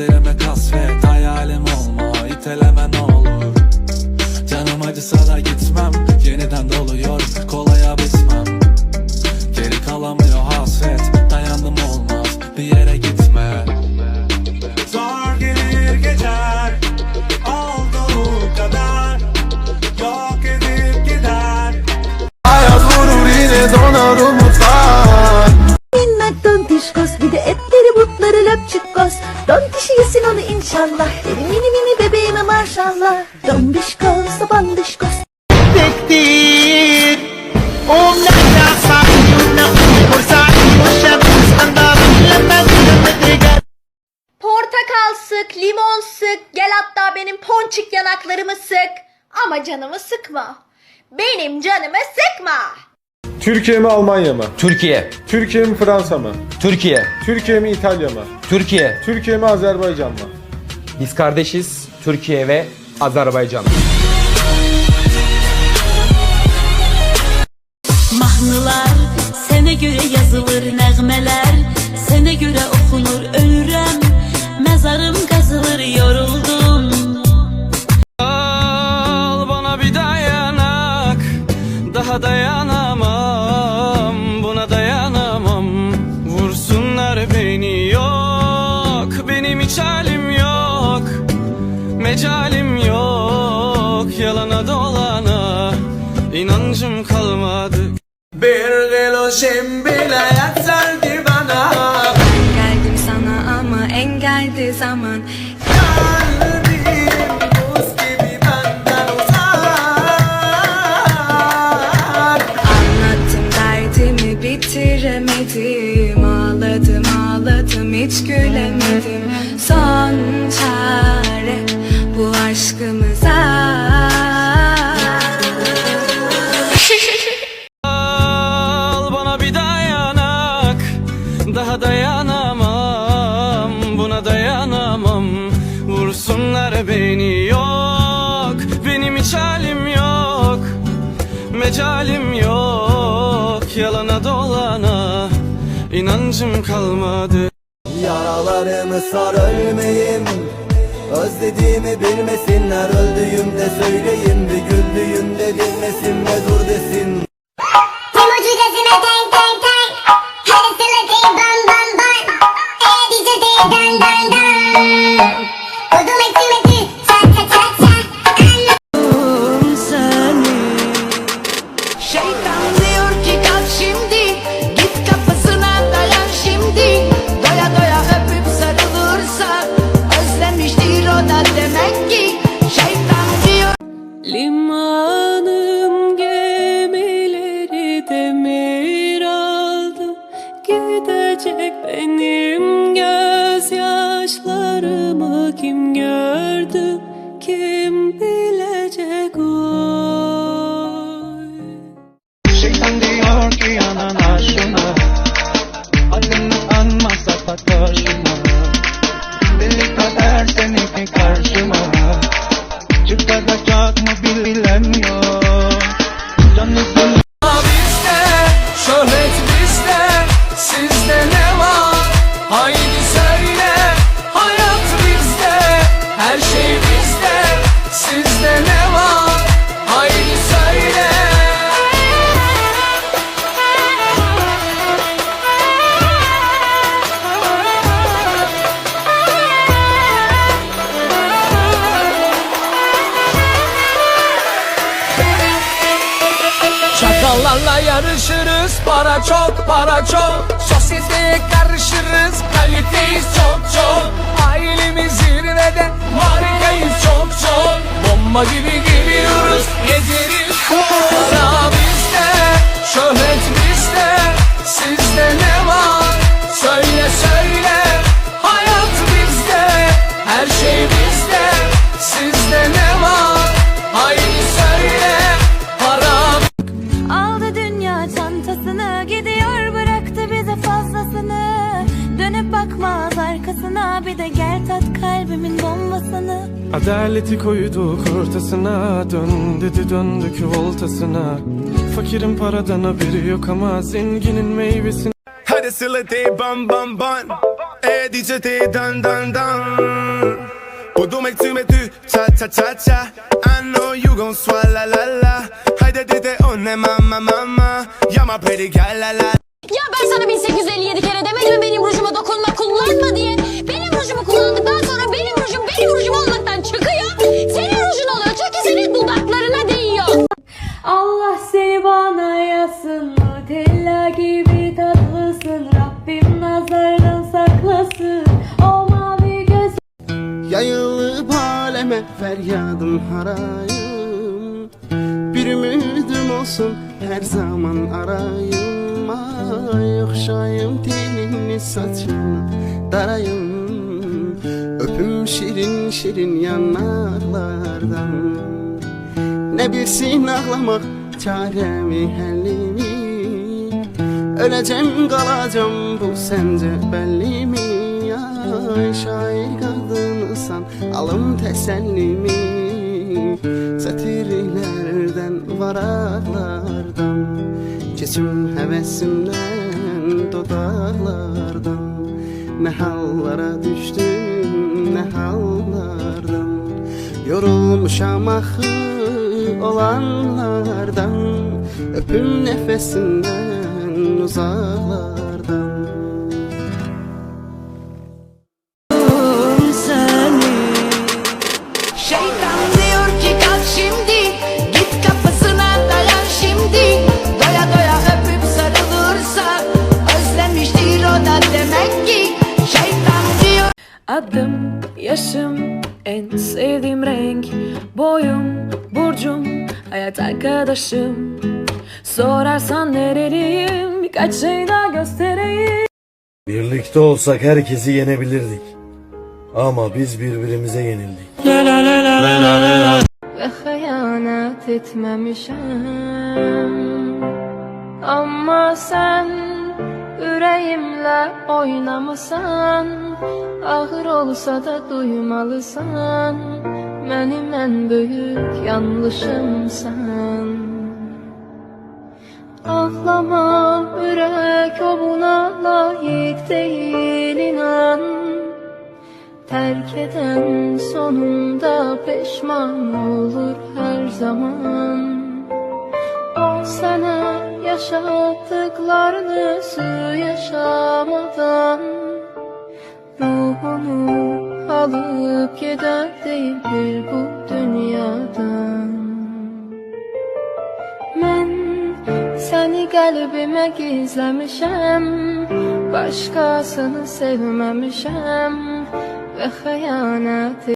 Tazeleme inşallah Benim mini mini bebeğime maşallah Dombişko sabandişko Bektir Omnada sahibi Portakal sık, limon sık, gel hatta benim ponçik yanaklarımı sık. Ama canımı sıkma. Benim canımı sıkma. Türkiye mi Almanya mı? Türkiye. Türkiye mi Fransa mı? Türkiye. Türkiye mi İtalya mı? Türkiye. Türkiye mi Azerbaycan mı? Biz kardeşiz. Türkiye ve Azerbaycan. Mahnılar sənə görə yazılır Mecalim yok Yalana dolana. İnancım kalmadı. Bir geloşem bile yeterdi bana. Geldim sana ama engeldi zaman aşkımıza. Al bana bir dayanak Daha dayanamam Buna dayanamam. Vursunlar beni yok Benim hiç halim yok Mecalim yok. Yalana dolana inancım kalmadı. Yaralarımı sar ölmeyim Özlediğimi bilmesinler Öldüğümde söyleyeyim Çakallarla yarışırız Para çok para çok. Sosyeteye karışırız Kaliteyiz çok çok. Ailemiz zirvede Markayız çok çok. Bomba gibi geliyoruz Gezeriz. Para bizde Şöhret de gel tat kalbimin bombasını. Adaleti koyduk ortasına Dön dedi döndük voltasına Fakirin paradan haberi yok ama Zenginin meyvesini Hadi sıla de bam bam bam. E DJ de dan dan dan. Kodum etüm etü cha cha cha cha. I know you gon' swallow la la Haydi de de o ne mama mama Yama pretty gal la la Ya ben sana 1857 kere demedim mi benim rujuma dokunma kullanma diye. Benim rujumu kullandıktan sonra benim rujum benim rujum olmaktan çıkıyor. Senin rujun oluyor çünkü senin dudaklarına değiyor. Allah seni bana yazsın Nutella gibi tatlısın Rabbim nazardan saklasın O mavi göz Yayın feryadım harayım Bir ümidim olsun her zaman arayım Ay okşayım telini saçını darayım. Öpüm şirin şirin yanaklardan Ne bilsin ağlamak çaremi hellimi? Öleceğim kalacağım bu sence belli mi? Ay şair kadınsan alım tesellimi. Satirlerden varaklardan Keçim hevesimden dodaklardan. Ne hallara düştüm ne hallardan. Yorulmuşam axı olanlardan. Öpüm nefesinden uzaklardan Adım, yaşım, en sevdiğim renk. Boyum, burcum, hayat arkadaşım. Sorarsan nereliyim? Birkaç şey daha göstereyim. Birlikte olsak herkesi yenebilirdik. Ama biz birbirimize yenildik. Ve hayanet etmemişim. Ama sen yüreğimle oynamasan Ağır olsa da duymalısan Benim en büyük yanlışımsan Ağlama yürek o buna layık değil inan. Terk eden sonunda pişman olur her zaman. O sana yaşattıklarını yaşamadan Ruhunu alıp gider değildir bu dünyadan. Ben seni qəlbimə gizləmişəm Başqasını sevməmişəm Və xəyanət